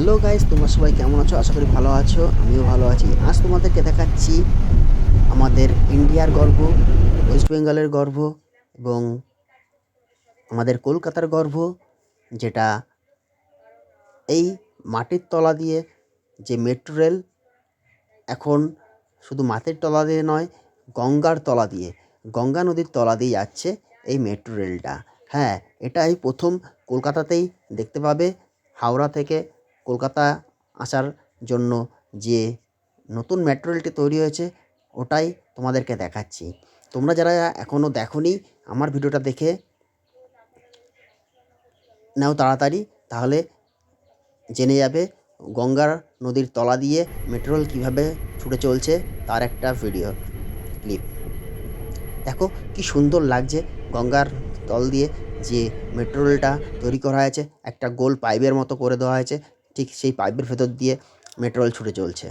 Hello guys, তোমরা সবাই কেমন আছো? আশা করি ভালো আছো, আমিও ভালো আছি। আজ তোমাদেরকে দেখাচ্ছি আমাদের ইন্ডিয়ার গর্ব, ওয়েস্ট বেঙ্গলের গর্ব এবং আমাদের কলকাতার গর্ব, যেটা এই মাটির তলা দিয়ে যে মেট্রো রেল, এখন শুধু মাটির তলা দিয়ে নয়, গঙ্গার তলা দিয়ে, গঙ্গা নদীর তলা দিয়ে যাচ্ছে এই মেট্রো রেলটা। হ্যাঁ এটাই প্রথম কলকাতাতেই দেখতে পাবে, হাওড়া থেকে কলকাতা আসার জন্য যে নতুন মেট্রো রেলটি তৈরি হয়েছে, ওটাই তোমাদেরকে দেখাচ্ছি। তোমরা যারা এখনও দেখোনি আমার ভিডিওটা দেখে নাও তাড়াতাড়ি, তাহলে জেনে যাবে গঙ্গার নদীর তলা দিয়ে মেট্রো রেল কীভাবে ছুটে চলছে তার একটা ভিডিও ক্লিপ। দেখো কি সুন্দর লাগছে গঙ্গার তল দিয়ে যে মেট্রো রেলটা তৈরি করা হয়েছে, একটা গোল পাইপের মতো করে দেওয়া হয়েছে ঠিক সেই পাইপের ভেতর দিয়ে মেট্রো রেল ছুটে চলছে।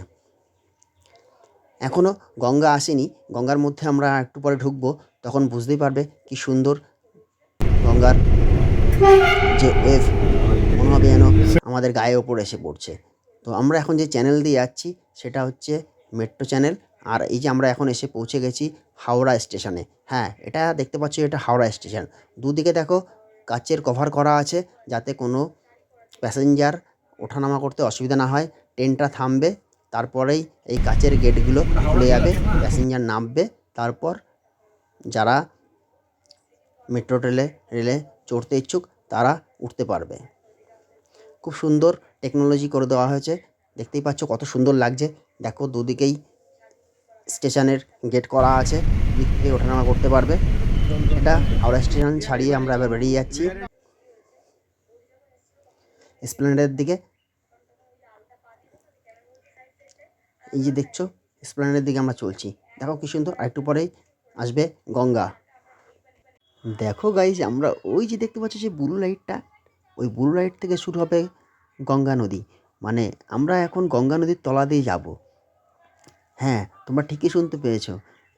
এখনও গঙ্গা আসেনি। গঙ্গার মধ্যে আমরা একটু পরে ঢুকবো, তখন বুঝতেই পারবে কি সুন্দর গঙ্গার যে ওয়েভ, মনে হবে যেন আমাদের গায়ের ওপর এসে পড়ছে। তো আমরা এখন যে চ্যানেল দিয়ে যাচ্ছি, সেটা হচ্ছে মেট্রো চ্যানেল। আর এই যে আমরা এখন এসে পৌঁছে গেছি হাওড়া স্টেশনে। হ্যাঁ এটা দেখতে পাচ্ছ এটা হাওড়া স্টেশন। দুদিকে দেখো কাচের কভার করা আছে, যাতে কোনো প্যাসেঞ্জার ওঠানামা করতে অসুবিধা না হয়, ট্রেনটা থামবে, তারপরেই এই কাচের গেটগুলো খুলে যাবে, প্যাসেঞ্জার নামবে, তারপর যারা মেট্রো রেলে রেলে চড়তে ইচ্ছুক তারা উঠতে পারবে। খুব সুন্দর টেকনোলজি করে দেওয়া হয়েছে, দেখতেই পাচ্ছ কত সুন্দর লাগছে। দেখো দুদিকেই স্টেশনের গেট করা আছে দিক থেকে ওঠানামা করতে পারবে। এটা হাওড়া স্টেশন ছাড়িয়ে আমরা এবার বেরিয়ে যাচ্ছি। স্প্লেন্ডারের দিকে। এই যে দেখছ, স্প্লেন্ডারের দিকে আমরা চলছি। দেখো কি সুন্দর, আরেকটু পরেই আসবে গঙ্গা। দেখো গাইজ আমরা ওই যে দেখতে পাচ্ছি যে ব্লু লাইটটা ওই ব্লু লাইট থেকে শুরু হবে গঙ্গা নদী। মানে আমরা এখন গঙ্গা নদীর তলা দিয়ে যাব। হ্যাঁ তোমরা ঠিকই শুনতে পেয়েছ।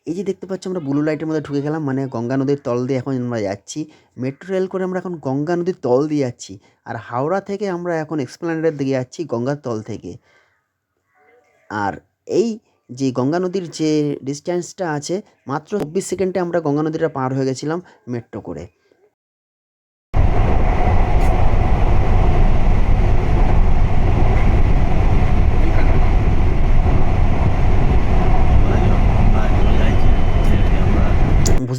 এই যে দেখতে পাচ্ছি আমরা ব্লু লাইটের মধ্যে ঢুকে গেলাম মানে গঙ্গা নদীর তল দিয়ে এখন আমরা যাচ্ছি। মেট্রো রেল করে আমরা এখন গঙ্গা নদীর তল দিয়ে যাচ্ছি। আর হাওড়া থেকে আমরা এখন এক্সপ্লেনেডের দিকে যাচ্ছি, গঙ্গার তল থেকে। আর এই যে গঙ্গা নদীর যে ডিস্ট্যান্সটা আছে, মাত্র চব্বিশ সেকেন্ডে আমরা গঙ্গা নদীটা পার হয়ে গেছিলাম মেট্রো করে।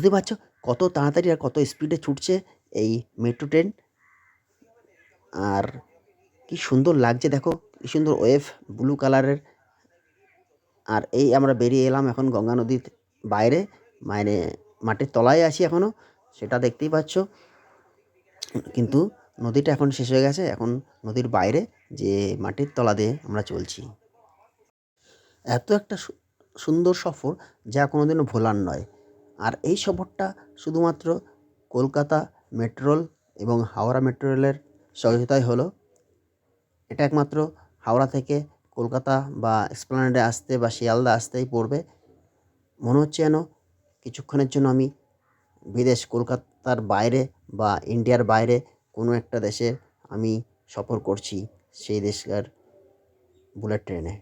বুঝতে পারছ? কত তাড়াতাড়ি আর কত স্পিডে ছুটছে এই মেট্রো ট্রেন আর কি সুন্দর লাগছে দেখো, কি সুন্দর ওয়েভ ব্লু কালারের আর এই আমরা বেরিয়ে এলাম এখন গঙ্গা নদীর বাইরে মানে মাটির তলায় আছি এখনও সেটা দেখতেই পাচ্ছ। কিন্তু নদীটা এখন শেষ হয়ে গেছে, এখন নদীর বাইরে যে মাটির তলা দিয়ে আমরা চলছি। এত একটা সুন্দর সফর যা কোনোদিনও ভোলার নয়। আর এই সফরটা শুধুমাত্র কলকাতা মেট্রোল এবং হাওড়া মেট্রো রেলের সহযোগিতায় হলো। এটা একমাত্র হাওড়া থেকে কলকাতা বা এসপ্লানেডে আসতে বা শিয়ালদা আসতেই পড়বে। মনে হচ্ছে যেন কিছুক্ষণের জন্য আমি বিদেশ, কলকাতার বাইরে বা ইন্ডিয়ার বাইরে কোনো একটা দেশে আমি সফর করছি সেই দেশকার বুলেট ট্রেনে।